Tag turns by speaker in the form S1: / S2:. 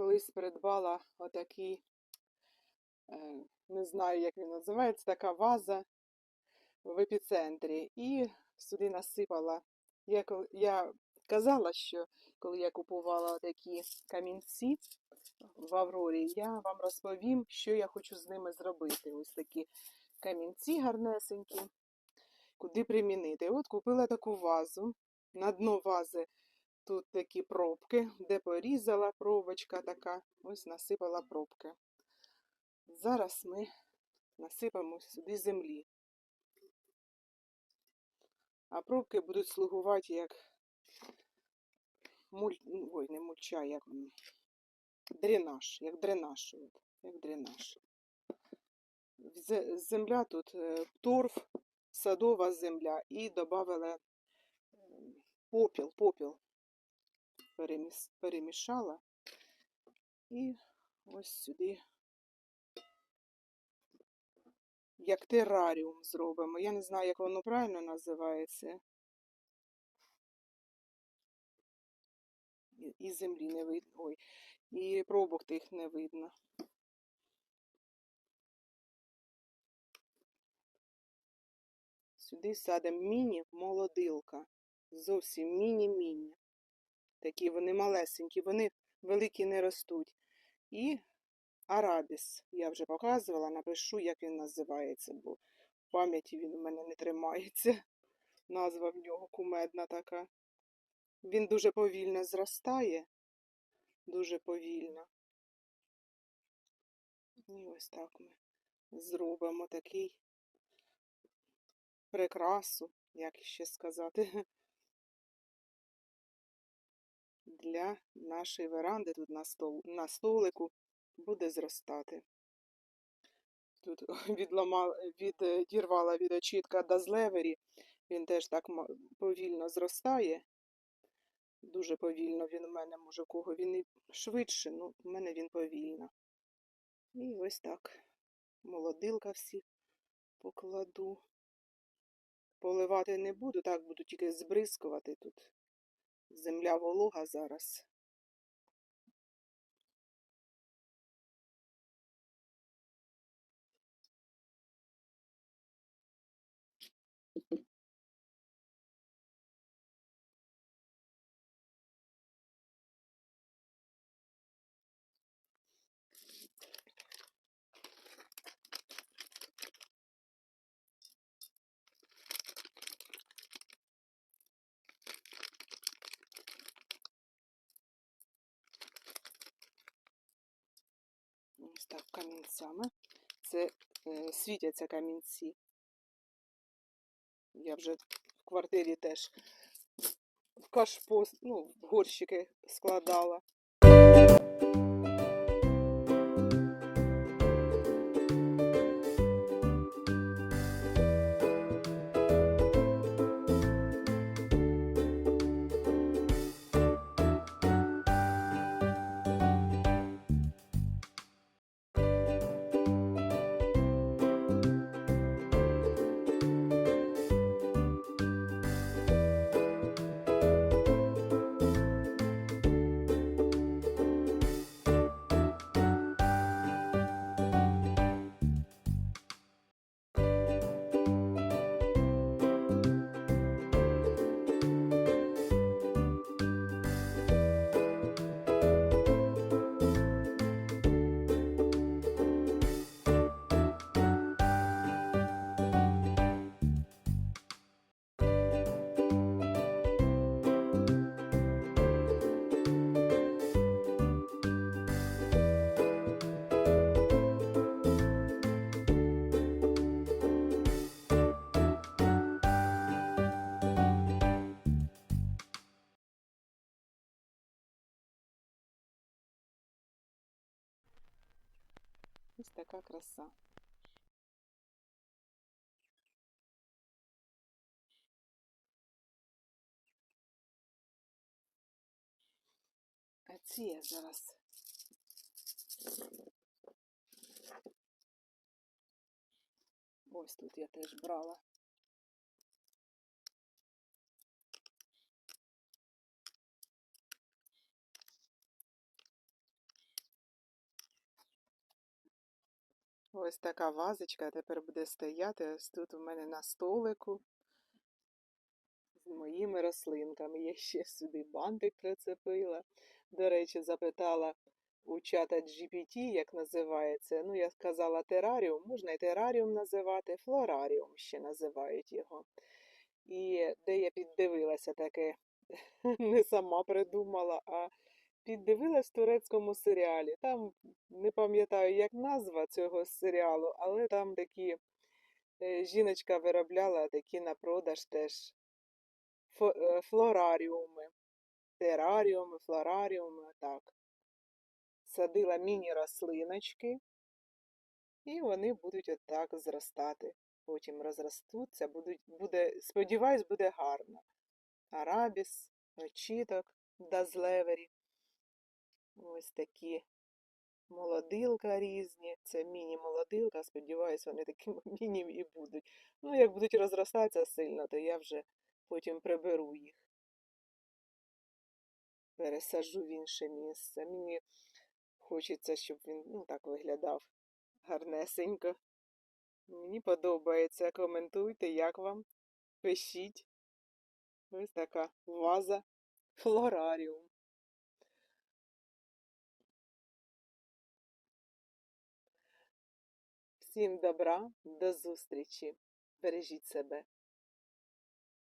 S1: колись придбала отакий, е, не знаю, як він називається, така ваза в епіцентрі. І сюди насипала. Я, я казала, що коли я купувала такі камінці в Аврорі, я вам розповім, що я хочу з ними зробити. Ось такі камінці гарнесенькі, куди примінити. От купила таку вазу. На дно вази тут такі пробки, де порізала пробочка така, ось насипала пробки. Зараз ми насипемо сюди землі. А пробки будуть слугувати як муль... ой, не мульча, як. Дренаж, як дренаж. Як дренаж. Земля тут е, торф, садова земля і додавала попіл, попіл. Перемішала. І ось сюди. Як тераріум зробимо. Я не знаю, як воно правильно називається. І землі не видно. Ой, і пробок тих не видно. Сюди садимо міні-молодилка. Зовсім міні-міні. Такі вони малесенькі, вони великі не ростуть. І арабіс. Я вже показувала, напишу, як він називається, бо в пам'яті він у мене не тримається. Назва в нього кумедна така. Він дуже повільно зростає, дуже повільно. І ось так ми зробимо такий прикрасу, як ще сказати, для нашої веранди тут на, стол, на столику буде зростати. Тут відламала, відірвала від очітка Дазлевері. Він теж так повільно зростає. Дуже повільно він у мене, може, кого він і швидше, ну, у мене він повільно. І ось так. Молодилка всі покладу. Поливати не буду, так буду тільки збризкувати тут. Земля волога зараз. Ось так камінцями. Це е, світяться камінці. Я вже в квартирі теж в кашпо, ну, в горщики складала. Ось така краса. А я зараз. Ось тут я теж брала. Ось така вазочка тепер буде стояти ось тут у мене на столику з моїми рослинками. Я ще сюди бантик прицепила. До речі, запитала у чата GPT, як називається. Ну, я сказала тераріум, можна і тераріум називати, флораріум ще називають його. І де я піддивилася таке, не сама придумала, а піддивилась в турецькому серіалі. Там не пам'ятаю, як назва цього серіалу, але там такі е, жіночка виробляла такі на продаж теж е, флораріуми, тераріуми, флораріуми, так. Садила міні-рослиночки, і вони будуть отак зростати. Потім розростуться, будуть, буде, сподіваюсь, буде гарно. Арабіс, очіток, дазлевері. Ось такі молодилка різні. Це міні-молодилка, сподіваюсь, вони такими міні і будуть. Ну, як будуть розростатися сильно, то я вже потім приберу їх. Пересаджу в інше місце. Мені хочеться, щоб він ну, так виглядав гарнесенько. Мені подобається. Коментуйте, як вам. Пишіть. Ось така ваза флораріум. Всім добра, до зустрічі. Бережіть себе.